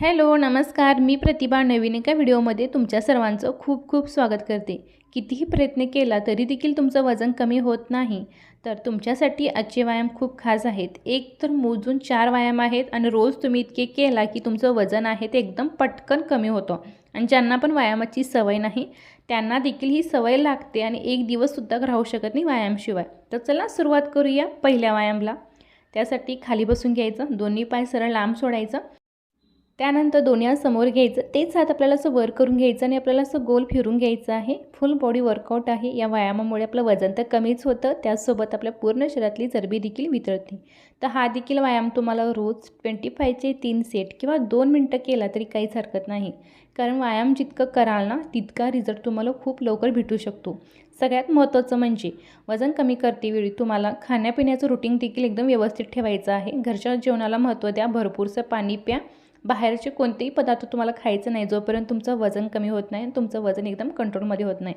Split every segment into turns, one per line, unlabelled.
Hello नमस्कार. मी प्रतिभा नवीन एका व्हिडिओमध्ये तुमच्या सर्वांचं खूप खूप स्वागत करते. कितीही प्रयत्न केला तरी देखील तुमचं वजन कमी होत नाही. तर तुमच्यासाठी आजचे व्यायाम खूप खास आहेत. एक तर मोजून चार व्यायाम आहेत आणि रोज तुम्ही इतके केला की तुमचं वजन आहे ते एकदम पटकन कमी होतं. आणि ज्यांना पण व्यायामाची सवय नाही त्यांना देखील ही सवय लागते आणि एक दिवससुद्धा राहू शकत नाही व्यायामशिवाय. तर चला सुरुवात करूया पहिल्या व्यायामला. त्यासाठी खाली बसून घ्यायचं दोन्ही पाय सरळ लांब सोडायचं. त्यानंतर दोन्ही हात समोर घ्यायचं. तेच हात आपल्याला असं वर करून घ्यायचं आणि आपल्याला असं गोल फिरून घ्यायचं आहे. फुल बॉडी वर्कआउट आहे. या व्यायामामुळे आपलं वजन तर कमीच होतं. त्याचसोबत आपल्या पूर्ण शरीरातली चरबी देखील वितळते. तर हा देखील व्यायाम तुम्हाला रोज ट्वेंटी फायचे तीन सेट किंवा दोन मिनटं केला तरी काहीच हरकत नाही. कारण व्यायाम जितकं कराल ना तितका रिझल्ट तुम्हाला खूप लवकर भेटू शकतो. सगळ्यात महत्त्वाचं म्हणजे वजन कमी करतेवेळी तुम्हाला खाण्यापिण्याचं रुटीन देखील एकदम व्यवस्थित ठेवायचं आहे. घरच्या जेवणाला महत्त्व द्या. भरपूरसं पाणी प्या. बाहेरचे कोणतेही पदार्थ तुम्हाला खायचं नाही जोपर्यंत तुमचं वजन कमी होत नाही आणि तुमचं वजन एकदम कंट्रोलमध्ये होत नाही.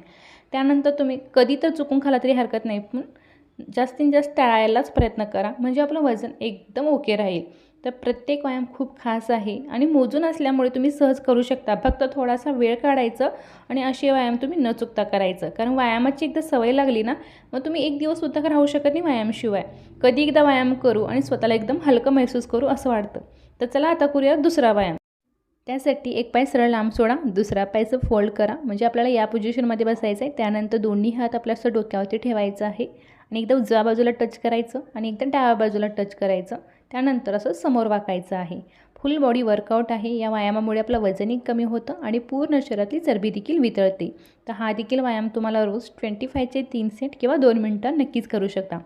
त्यानंतर तुम्ही कधी तर चुकून खाला तरी हरकत नाही पण जास्तीत जास्त टाळायलाच प्रयत्न करा. म्हणजे आपलं वजन एकदम ओके राहील. तर प्रत्येक व्यायाम खूप खास आहे आणि मोजून असल्यामुळे तुम्ही सहज करू शकता. फक्त थोडासा वेळ काढायचं आणि असे व्यायाम तुम्ही न चुकता करायचं. कारण व्यायामाची एकदा सवय लागली ना मग तुम्ही एक दिवससुद्धा राहू शकत नाही व्यायामशिवाय. कधी एकदा व्यायाम करू आणि स्वतःला एकदम हलकं महसूस करू असं वाटतं. तर चला आता करूया दुसरा व्यायाम. त्यासाठी एक पाय सरळ लांब सोडा दुसरा पायचं फोल्ड करा. म्हणजे आपल्याला या पोझिशनमध्ये बसायचं आहे त्यानंतर दोन्ही हात आपल्या असं डोक्यावरती ठेवायचं आहे. आणि एकदा उजव्या बाजूला टच करायचं आणि एकदम डाव्या बाजूला टच करायचं. त्यानंतर असं समोर वाकायचं आहे. फुल बॉडी वर्कआउट आहे. या व्यायामामुळे आपलं वजनही कमी होतं आणि पूर्ण शरीरातली चरबी देखील वितळते. तर हा देखील व्यायाम तुम्हाला रोज ट्वेंटी फायचे तीन सेट किंवा दोन मिनटं नक्कीच करू शकता.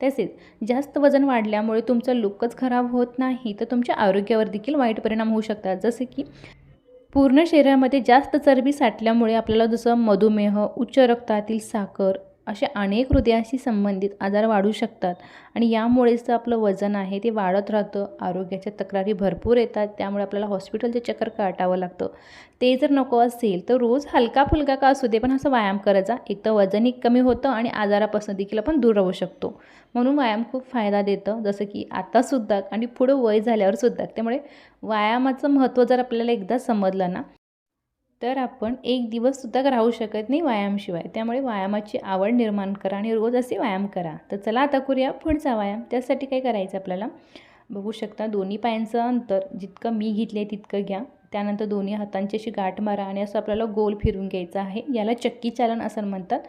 तसेच जास्त वजन वाढल्यामुळे तुमचं लुकच खराब होत नाही तर तुमच्या आरोग्यावर देखील वाईट परिणाम होऊ शकतात. जसे की पूर्ण शरीरामध्ये जास्त चरबी साठल्यामुळे आपल्याला जसं मधुमेह उच्च रक्तातील साखर असे अनेक हृदयाशी संबंधित आजार वाढू शकतात. आणि यामुळेच आपलं वजन आहे ते वाढत राहतं आरोग्याच्या तक्रारी भरपूर येतात त्यामुळे आपल्याला हॉस्पिटलचे चक्कर काटावं लागतं. ते जर नको असेल तर रोज हलका फुलका का असू दे पण असं व्यायाम करायचा एक तर वजनही कमी होतं आणि आजारापासून देखील आपण दूर राहू शकतो. म्हणून व्यायाम खूप फायदा देतं जसं की आतासुद्धा आणि पुढं वय झाल्यावरसुद्धा त्यामुळे व्यायामाचं महत्त्व जर आपल्याला एकदा समजलं ना तर आपण एक दिवससुद्धा राहू शकत नाही व्यायामशिवाय. त्यामुळे व्यायामाची आवड निर्माण करा आणि रोज असे व्यायाम करा. तर चला आता करूया पुढचा व्यायाम. त्यासाठी काय करायचं आपल्याला? बघू शकता दोन्ही पायांचं अंतर जितकं मी घेतले तितकं घ्या. त्यानंतर दोन्ही हातांची अशी गाठ मारा आणि असं आपल्याला गोल फिरून घ्यायचं आहे. याला चक्की चालन असं म्हणतात.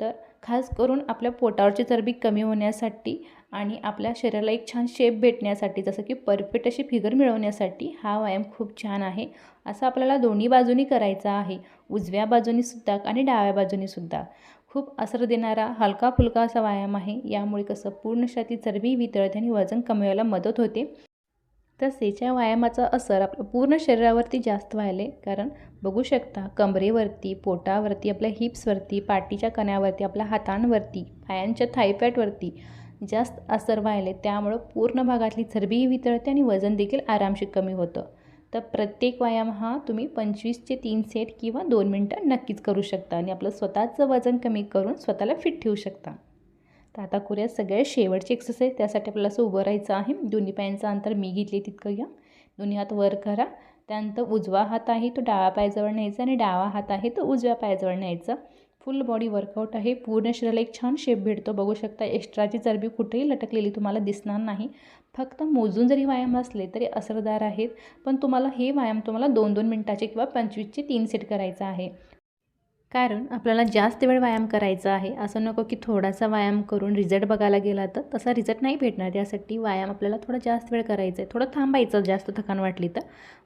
तर खास करून आपल्या पोटावरची चरबी कमी होण्यासाठी आणि आपल्या शरीराला एक छान शेप भेटण्यासाठी जसं की परफेक्ट अशी फिगर मिळवण्यासाठी हा व्यायाम खूप छान आहे. असं आपल्याला दोन्ही बाजूनी करायचा आहे. उजव्या बाजूनीसुद्धा आणि डाव्या बाजूनीसुद्धा खूप असर देणारा हलका फुलका असा व्यायाम आहे. यामुळे कसं पूर्ण शरीराची चरबी वितळते आणि वजन कमी व्हायला मदत होते. तसेच या व्यायामाचा असर आपल्या पूर्ण शरीरावरती जास्त व्हायले कारण बघू शकता कमरेवरती पोटावरती आपल्या हिप्सवरती पाठीच्या कण्यावरती आपल्या हातांवरती पायांच्या थायपॅटवरती जास्त असर व्हायले त्यामुळं पूर्ण भागातली चरबीही वितळते आणि वजन देखील आरामशीर कमी होतं. तर प्रत्येक व्यायाम हा तुम्ही पंचवीसचे तीन सेट किंवा दोन मिनटं नक्कीच करू शकता आणि आपलं स्वतःचं वजन कमी करून स्वतःला फिट ठेवू शकता. तर आता करूया सगळ्यात शेवटची एक्सरसाइज त्यासाठी आपल्याला असं उभं राहायचं आहे. दोन्ही पायांचं अंतर मी घेतले तितकं घ्या. दोन्ही हात वर करा. त्यानंतर उजवा हात आहे तो डाव्या पायाजवळ न्यायचा आणि डावा हात आहे तो उजव्या पायाजवळ न्यायचा. फुल बॉडी वर्कआउट आहे. पूर्ण शरीराला एक छान शेप भेटतो. बघू शकता एक्स्ट्राची चरबी कुठेही लटकलेली तुम्हाला दिसणार नाही. फक्त मोजून जरी व्यायाम असले तरी असरदार आहेत. पण तुम्हाला हे व्यायाम तुम्हाला दोन दोन मिनटाचे किंवा पंचवीसचे तीन सेट करायचा आहे. कारण आपल्याला जास्त वेळ व्यायाम करायचा आहे. असं नको की थोडासा व्यायाम करून रिझल्ट बघायला गेला तर तसा रिझल्ट नाही भेटणार. यासाठी व्यायाम आपल्याला थोडा जास्त वेळ करायचा आहे. थोडं थांबायचं जास्त थकान वाटली तर.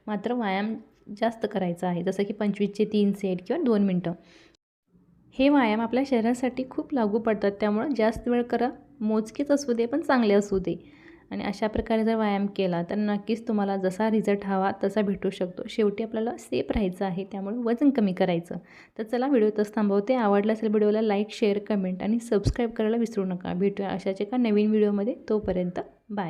मात्र व्यायाम जास्त करायचा आहे. जसं की पंचवीसचे तीन सेट किंवा दोन मिनटं. हे व्यायाम आपल्या शरीरासाठी खूप लागू पडतात. त्यामुळं जास्त वेळ करा मोजकेच असू दे पण चांगले असू दे. आणि अशा प्रकारे जर व्यायाम केला तर नक्कीच तुम्हाला जसा रिझल्ट हवा तसा भेटू शकतो. शेवटी आपल्याला सेफ राहायचं आहे त्यामुळे वजन कमी करायचं. तर चला व्हिडिओ तसं थांबवते. आवडला असेल व्हिडिओला लाईक शेअर कमेंट आणि सबस्क्राईब करायला विसरू नका. भेटूया अशाच एका नवीन व्हिडिओमध्ये तोपर्यंत बाय